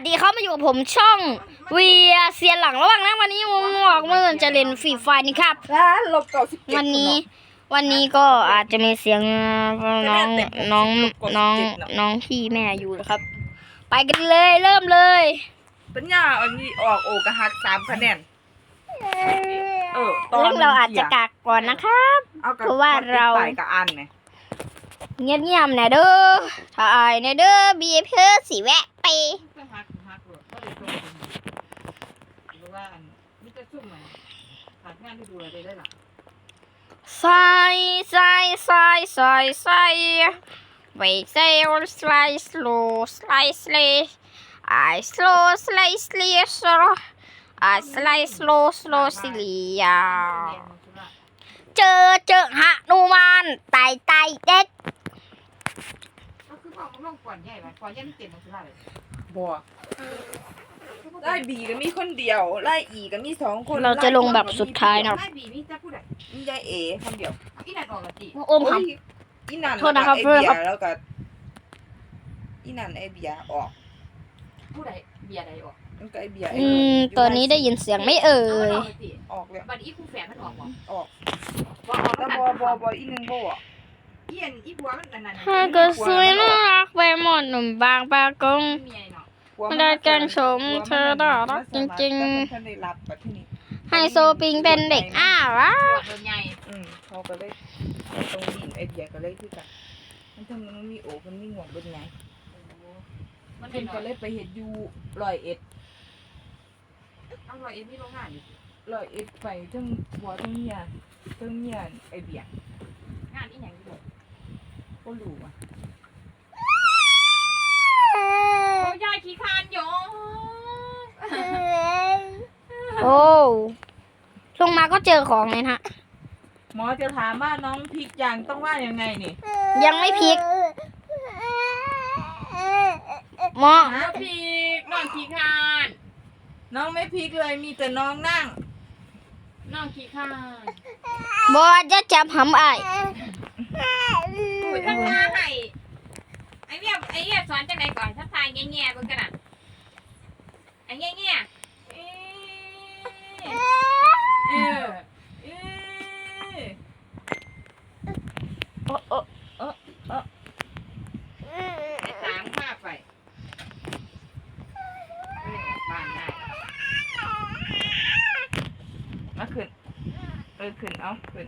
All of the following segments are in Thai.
สดีครับมาอยู่กับผมช่องเวียเซียนหลังระหว่างนะวันนี้ผมบอกเมื่อจะเล่นฟรีไฟนี่ครับร้านลบเก่าสิบเจ็ดวันนี้วันนี้ก็อาจจะมีเสียงน้องน้องน้องน้องพี่แม่อยู่นะครับ ไปกันเลยเริ่มเลยปัญญาอันนี้ออกโอกระหักสามคะแนนเออตอนเรื่องเราอาจจะกักก่อนนะครับเอากับเพราะว่าเราไปกับอันไงเงียบเงียบๆนะเด้อถ่ายนะเด้อบีเพื่อสีแวะไป ก็ฮักฮักหรอกก็เลยตรงหรือ ว่าอันนี่จะซุ่มมันหักงานที่ดูอะไรได้หรอใส่ใส่ใส่ใส่ใส่ไว้ใส่ slide slow slide slide I slow slide slide slow I slide slow slow สิเลียเจอเจอหะนูมานไตไตเด็ดก็คือพ่อมันลงก่อนใหญ่ไหมก่อนใหญ่ไม่เต็มมันคืออะไรบัว ไล่บีก็มีคนเดียวไล่อีก็มีสองคนเราจะลงแบบสุดท้ายนะครับไม่บีนี่จะพูดอะไรมียายเอคนเดียวอีนั่นออกละจีอมครับโยอีนันโทษนะครับแล้วก็ไอโทษนะครับเบียร์แล้วก็อีนันไอเบียร์ออกพูดอะไรเบียร์ใดออกมันก็ไอเบียร์ไอืมตอนนี้ได้ยินเสียงไม่เอ่ยออกแล้วบัดอีคู่แฝดมันออกบ่ออกว่าออกแต่แล้วบอบอบออีหนึงบ่ออกอีอันอีบัวมันนั่นนั่นถ้าก็สวยน่ารักไปหมดหนุ่มบางปากง ไม่ได้แกล้งชมเธอน่ารักจริงๆแต่มันท่านได้รับแบบที่นี่ไฮโซปิงเป็นเด็กอ้าวะตัวใหญ่อืมเขาก็เลยตรงดินไอเดียก็เลยคือกันมันทำมันมีโอ้มันมีหงวงเป็นไงมันเป็นก็เลยไปเห็ดอยู่ร้อยเอ็ดเอารอยเอ็มมีโรงงานอยู่ร้อยเอ็ดไปทั้งหัวทั้งเมียทั้งเมียไอเบียงานอีหยังอยู่ก็รู้อะ โอ้ยายขี้คานอยู่ โอ้ ลงมาก็เจอของเลยนะฮะหมอจะถามว่าน้องพริกยางต้องว่ายังไงนี่ยังไม่พลิกหมอน้องพีกน้องขี้คาน น้องไม่พริกเลยมีแต่น้องนั่ง น้องขี้คานบอจะจับหำไอายอุ้ยทักทายให้ไอ้เวียไอ้เวียสอนจังไหนก่อนทักทายแง่ๆเบิ่งกันน่ะไอ้แง่ๆเอ๊ะเอ อเอ๊ะโอ้โอ้ไอ้สามข้าไปเออบ้านได้มาขึ้นเออขึ้นเอาขึ้น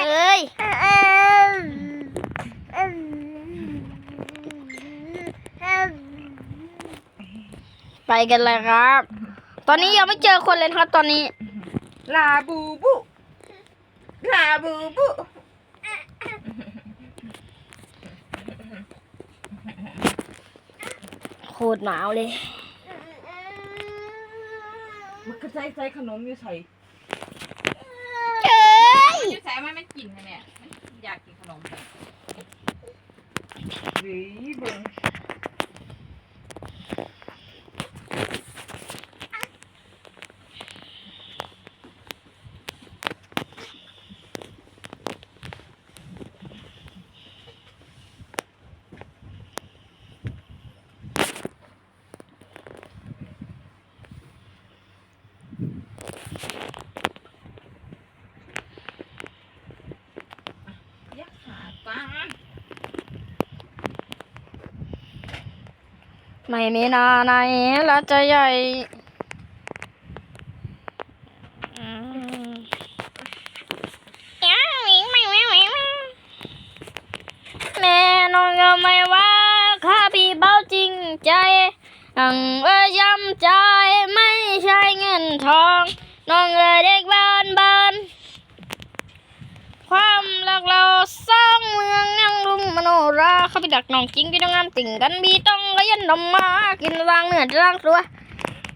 เอ้ย ไปกันเลยครับ ตอนนี้ยังไม่เจอคนเลยนะครับตอนนี้ ลาบูบู ลาบูบู โคตรหนาวเลย มันก็ใส่ใส่ขนมอยู่ใส่เอ้ยอยู่ใส่มันมันกินค่ะเนี่ยมันอยากกินขนมหวีเบิ่ง ยักษ์ขาป้า ไม่มีนาไหนละจะใหญ่แม่นอนก็ไม่ว่าข้าพี่เบาจริงใจอังเอ้ยยำ องนั่งรุมมโนราเขาไปดักน้องจริงพี่ต้องงามติ่งกันบีต้องก็ยันนมมากินวางเหนือร่างตัว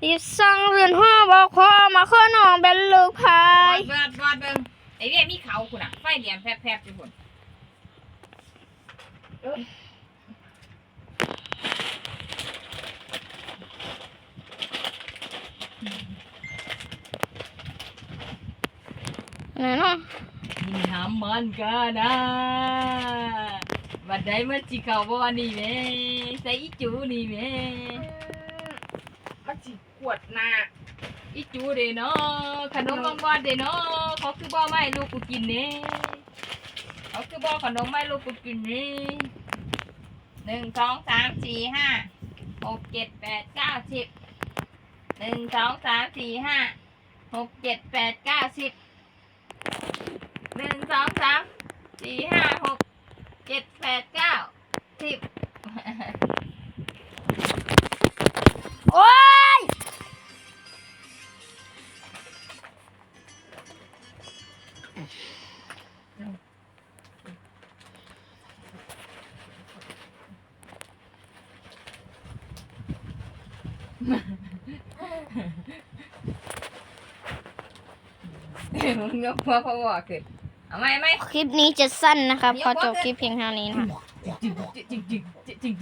รีสร้างเรือนห่อบอกขอมาข้อน้องเป็นลูกพาบอยบอดบอดเบิ่งไอ้เวียมีเขาคุณอะไฟเหลี่ยมแพรบๆจุ่นไหนเนาะ ยิงหำมันกันนะบัดใดมันสิเข้าบ่นี่แหม่ใส่อีจูนี่แหม่มันสิขวดหน้าอีจูเด้เนาะขนมบางบอนเด้เนาะเขาคือบ่ไม่ลูกกูกินเน่เขาคือบ่ขนมไม่ลูกกูกินเน่หนึ่งสองสามสี่ห้าหกเจ็ดแปดเก้าสิบหนึ่งสองสามสี่ห้าหกเจ็ดแปดเก้าสิบ หนึ่งสองสามสี่ห้าหกเจ็ดแปดเก้าสิบโอ้ยมึงยกหัวพ่อว่าขึ้น เอาไหมไหม คลิปนี้จะสั้นนะครับขอจบคลิปเพียงเท่านี้นะครับจริงจริงจริงจริงจริง